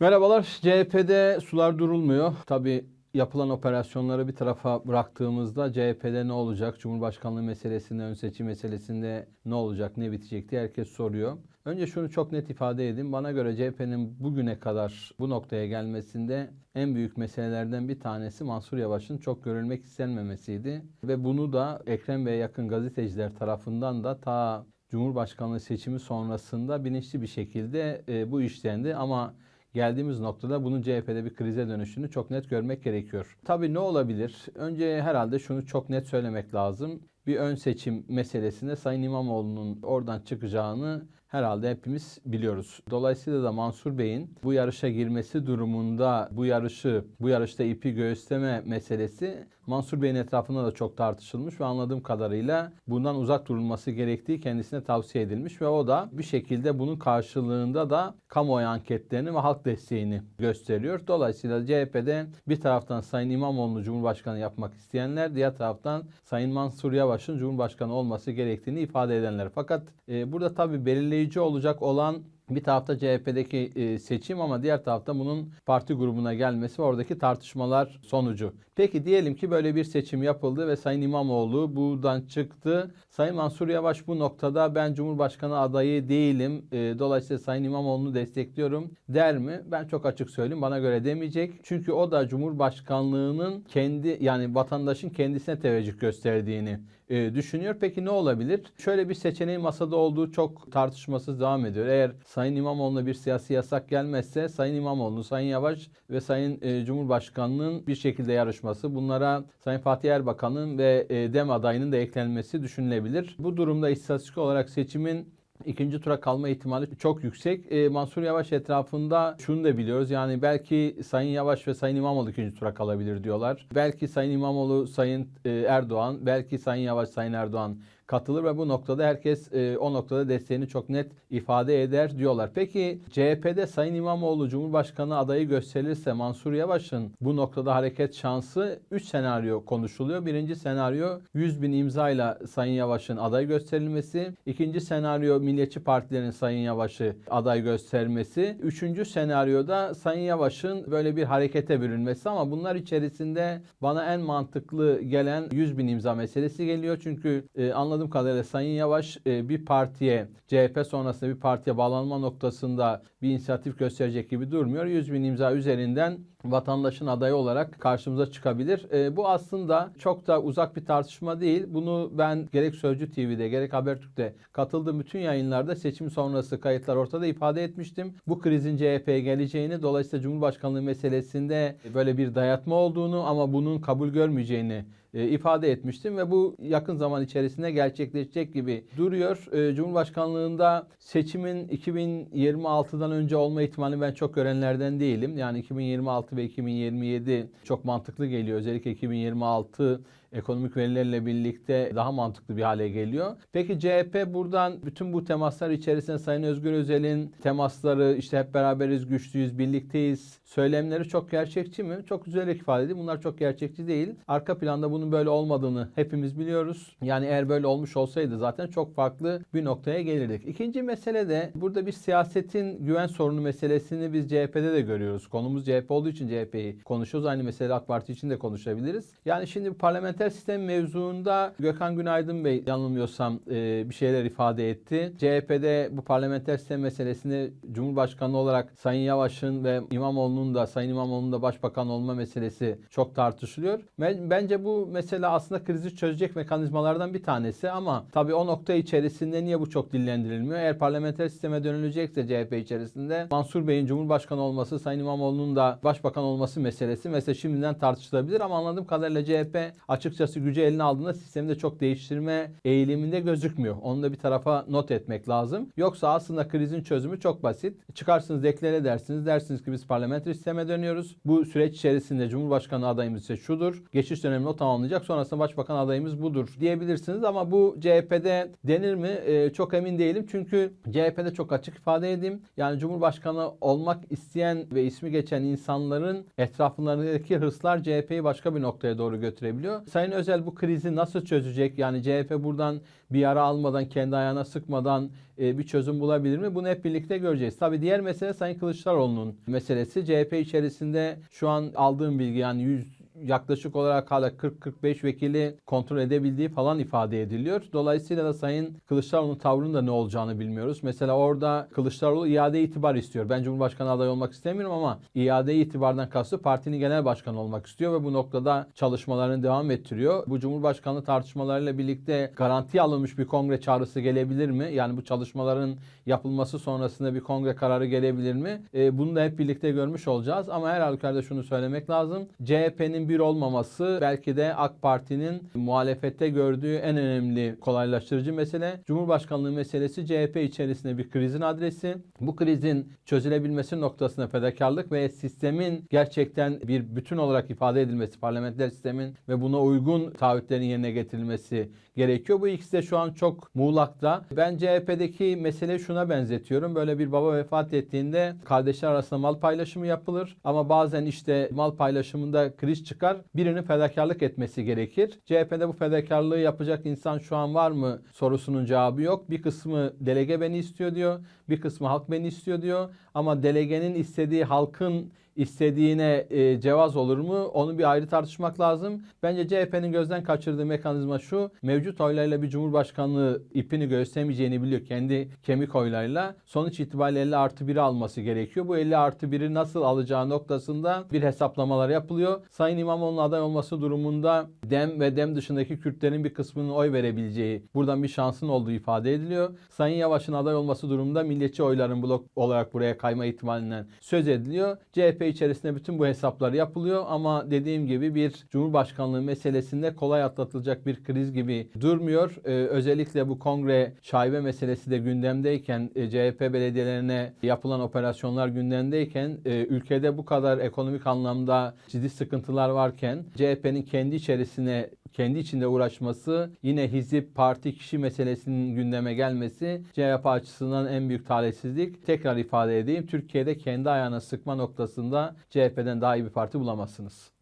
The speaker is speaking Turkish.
Merhabalar. CHP'de sular durulmuyor. Tabii yapılan operasyonları bir tarafa bıraktığımızda CHP'de ne olacak? Cumhurbaşkanlığı meselesinde, ön seçim meselesinde ne olacak, ne bitecek diye herkes soruyor. Önce şunu çok net ifade edeyim. Bana göre CHP'nin bugüne kadar bu noktaya gelmesinde en büyük meselelerden bir tanesi Mansur Yavaş'ın çok görülmek istenmemesiydi. Ve bunu da Ekrem Bey'e yakın gazeteciler tarafından da ta Cumhurbaşkanlığı seçimi sonrasında bilinçli bir şekilde e, bu işlendi ama geldiğimiz noktada bunun CHP'de bir krize dönüşünü çok net görmek gerekiyor. Tabii ne olabilir? Önce herhalde şunu çok net söylemek lazım. Bir ön seçim meselesinde Sayın İmamoğlu'nun oradan çıkacağını herhalde hepimiz biliyoruz. Dolayısıyla da Mansur Bey'in bu yarışa girmesi durumunda bu yarışı, bu yarışta ipi göğüsleme meselesi Mansur Bey'in etrafında da çok tartışılmış ve anladığım kadarıyla bundan uzak durulması gerektiği kendisine tavsiye edilmiş ve o da bir şekilde bunun karşılığında da kamuoyu anketlerini ve halk desteğini gösteriyor. Dolayısıyla CHP'de bir taraftan Sayın İmamoğlu'nu Cumhurbaşkanı yapmak isteyenler, diğer taraftan Sayın Mansur Yavaş'ın Cumhurbaşkanı olması gerektiğini ifade edenler. Fakat e, burada tabii belirleyici olacak olan bir tarafta CHP'deki e, seçim ama diğer tarafta bunun parti grubuna gelmesi ve oradaki tartışmalar sonucu. Peki diyelim ki böyle bir seçim yapıldı ve Sayın İmamoğlu buradan çıktı. Sayın Mansur Yavaş bu noktada ben Cumhurbaşkanı adayı değilim. E, dolayısıyla Sayın İmamoğlu'nu destekliyorum der mi? Ben çok açık söyleyeyim bana göre demeyecek. Çünkü o da Cumhurbaşkanlığının kendi yani vatandaşın kendisine teveccüh gösterdiğini e, düşünüyor. Peki ne olabilir? Şöyle bir seçeneğin masada olduğu çok tartışmasız devam ediyor. Eğer Sayın İmamoğlu'na bir siyasi yasak gelmezse Sayın İmamoğlu, Sayın Yavaş ve Sayın e, Cumhurbaşkanı'nın bir şekilde yarışması, bunlara Sayın Fatih Erbakan'ın ve e, DEM adayının da eklenmesi düşünülebilir. Bu durumda istatistik olarak seçimin ikinci tura kalma ihtimali çok yüksek. E, Mansur Yavaş etrafında şunu da biliyoruz. Yani belki Sayın Yavaş ve Sayın İmamoğlu ikinci tura kalabilir diyorlar. Belki Sayın İmamoğlu, Sayın e, Erdoğan, belki Sayın Yavaş, Sayın Erdoğan katılır ve bu noktada herkes e, o noktada desteğini çok net ifade eder diyorlar. Peki CHP'de Sayın İmamoğlu Cumhurbaşkanı adayı gösterilirse Mansur Yavaş'ın bu noktada hareket şansı 3 senaryo konuşuluyor. Birinci senaryo 100 bin imzayla Sayın Yavaş'ın aday gösterilmesi. İkinci senaryo Milliyetçi Partilerin Sayın Yavaş'ı aday göstermesi. Üçüncü senaryoda Sayın Yavaş'ın böyle bir harekete bürünmesi ama bunlar içerisinde bana en mantıklı gelen 100 bin imza meselesi geliyor. Çünkü e, anladığım kadarıyla Sayın Yavaş e, bir partiye CHP sonrasında bir partiye bağlanma noktasında bir inisiyatif gösterecek gibi durmuyor. 100 bin imza üzerinden vatandaşın adayı olarak karşımıza çıkabilir. E, bu aslında çok da uzak bir tartışma değil. Bunu ben gerek Sözcü TV'de gerek Habertürk'te katıldığım bütün yayınlarda seçim sonrası kayıtlar ortada ifade etmiştim. Bu krizin CHP'ye geleceğini dolayısıyla Cumhurbaşkanlığı meselesinde böyle bir dayatma olduğunu ama bunun kabul görmeyeceğini e, ifade etmiştim ve bu yakın zaman içerisinde gerçekleşecek gibi duruyor. E, Cumhurbaşkanlığında seçimin 2026'dan önce olma ihtimali ben çok görenlerden değilim. Yani 2026 ve 2027 çok mantıklı geliyor. Özellikle 2026 ekonomik verilerle birlikte daha mantıklı bir hale geliyor. Peki CHP buradan bütün bu temaslar içerisinde Sayın Özgür Özel'in temasları işte hep beraberiz, güçlüyüz, birlikteyiz söylemleri çok gerçekçi mi? Çok güzel ifade edeyim. Bunlar çok gerçekçi değil. Arka planda bunun böyle olmadığını hepimiz biliyoruz. Yani eğer böyle olmuş olsaydı zaten çok farklı bir noktaya gelirdik. İkinci mesele de burada bir siyasetin güven sorunu meselesini biz CHP'de de görüyoruz. Konumuz CHP olduğu için CHP'yi konuşuyoruz. Aynı mesele AK Parti için de konuşabiliriz. Yani şimdi parlamenter sistem mevzuunda Gökhan Günaydın Bey yanılmıyorsam e, bir şeyler ifade etti. CHP'de bu parlamenter sistem meselesini Cumhurbaşkanı olarak Sayın Yavaş'ın ve İmamoğlu'nun da Sayın İmamoğlu'nun da başbakan olma meselesi çok tartışılıyor. Bence bu mesele aslında krizi çözecek mekanizmalardan bir tanesi ama tabii o nokta içerisinde niye bu çok dillendirilmiyor? Eğer parlamenter sisteme dönülecekse CHP içerisinde Mansur Bey'in Cumhurbaşkanı olması, Sayın İmamoğlu'nun da başbakan olması meselesi mesela şimdiden tartışılabilir ama anladığım kadarıyla CHP açıkçası gücü eline aldığında sistemi de çok değiştirme eğiliminde gözükmüyor. Onu da bir tarafa not etmek lazım. Yoksa aslında krizin çözümü çok basit. Çıkarsınız deklare edersiniz. Dersiniz ki biz parlamenter sisteme dönüyoruz. Bu süreç içerisinde Cumhurbaşkanı adayımız ise şudur. Geçiş dönemini o tamamlayacak. Sonrasında başbakan adayımız budur diyebilirsiniz ama bu CHP'de denir mi? Ee, çok emin değilim. Çünkü CHP'de çok açık ifade edeyim. Yani Cumhurbaşkanı olmak isteyen ve ismi geçen insanların etraflarındaki hırslar CHP'yi başka bir noktaya doğru götürebiliyor. Sayın Özel bu krizi nasıl çözecek? Yani CHP buradan bir yara almadan, kendi ayağına sıkmadan e, bir çözüm bulabilir mi? Bunu hep birlikte göreceğiz. Tabii diğer mesele Sayın Kılıçdaroğlu'nun meselesi. CHP içerisinde şu an aldığım bilgi yani 100 yaklaşık olarak hala 40-45 vekili kontrol edebildiği falan ifade ediliyor. Dolayısıyla da Sayın Kılıçdaroğlu'nun tavrının da ne olacağını bilmiyoruz. Mesela orada Kılıçdaroğlu iade itibar istiyor. Ben Cumhurbaşkanı adayı olmak istemiyorum ama iade itibardan kastı partinin genel başkanı olmak istiyor ve bu noktada çalışmalarını devam ettiriyor. Bu Cumhurbaşkanlığı tartışmalarıyla birlikte garanti alınmış bir kongre çağrısı gelebilir mi? Yani bu çalışmaların yapılması sonrasında bir kongre kararı gelebilir mi? E, bunu da hep birlikte görmüş olacağız. Ama her halükarda şunu söylemek lazım. CHP'nin bir olmaması belki de AK Parti'nin muhalefette gördüğü en önemli kolaylaştırıcı mesele. Cumhurbaşkanlığı meselesi CHP içerisinde bir krizin adresi. Bu krizin çözülebilmesi noktasında fedakarlık ve sistemin gerçekten bir bütün olarak ifade edilmesi, parlamenter sistemin ve buna uygun taahhütlerin yerine getirilmesi gerekiyor. Bu ikisi de şu an çok muğlakta. Ben CHP'deki meseleyi şuna benzetiyorum. Böyle bir baba vefat ettiğinde kardeşler arasında mal paylaşımı yapılır. Ama bazen işte mal paylaşımında kriz çıkar. Birinin fedakarlık etmesi gerekir. CHP'de bu fedakarlığı yapacak insan şu an var mı sorusunun cevabı yok. Bir kısmı delege beni istiyor diyor. Bir kısmı halk beni istiyor diyor. Ama delegenin istediği halkın istediğine e, cevaz olur mu? Onu bir ayrı tartışmak lazım. Bence CHP'nin gözden kaçırdığı mekanizma şu. Mevcut oylarla bir cumhurbaşkanlığı ipini göstermeyeceğini biliyor. Kendi kemik oylarla. Sonuç itibariyle 50 artı 1'i alması gerekiyor. Bu 50 artı 1'i nasıl alacağı noktasında bir hesaplamalar yapılıyor. Sayın İmamoğlu'nun aday olması durumunda DEM ve DEM dışındaki Kürtlerin bir kısmının oy verebileceği, buradan bir şansın olduğu ifade ediliyor. Sayın Yavaş'ın aday olması durumunda milliyetçi oyların blok olarak buraya kayma ihtimalinden söz ediliyor. CHP içerisinde bütün bu hesaplar yapılıyor ama dediğim gibi bir Cumhurbaşkanlığı meselesinde kolay atlatılacak bir kriz gibi durmuyor. Ee, özellikle bu kongre şaibe meselesi de gündemdeyken e, CHP belediyelerine yapılan operasyonlar gündemdeyken e, ülkede bu kadar ekonomik anlamda ciddi sıkıntılar varken CHP'nin kendi içerisine kendi içinde uğraşması, yine hizip, parti, kişi meselesinin gündeme gelmesi CHP açısından en büyük talihsizlik. Tekrar ifade edeyim, Türkiye'de kendi ayağına sıkma noktasında CHP'den daha iyi bir parti bulamazsınız.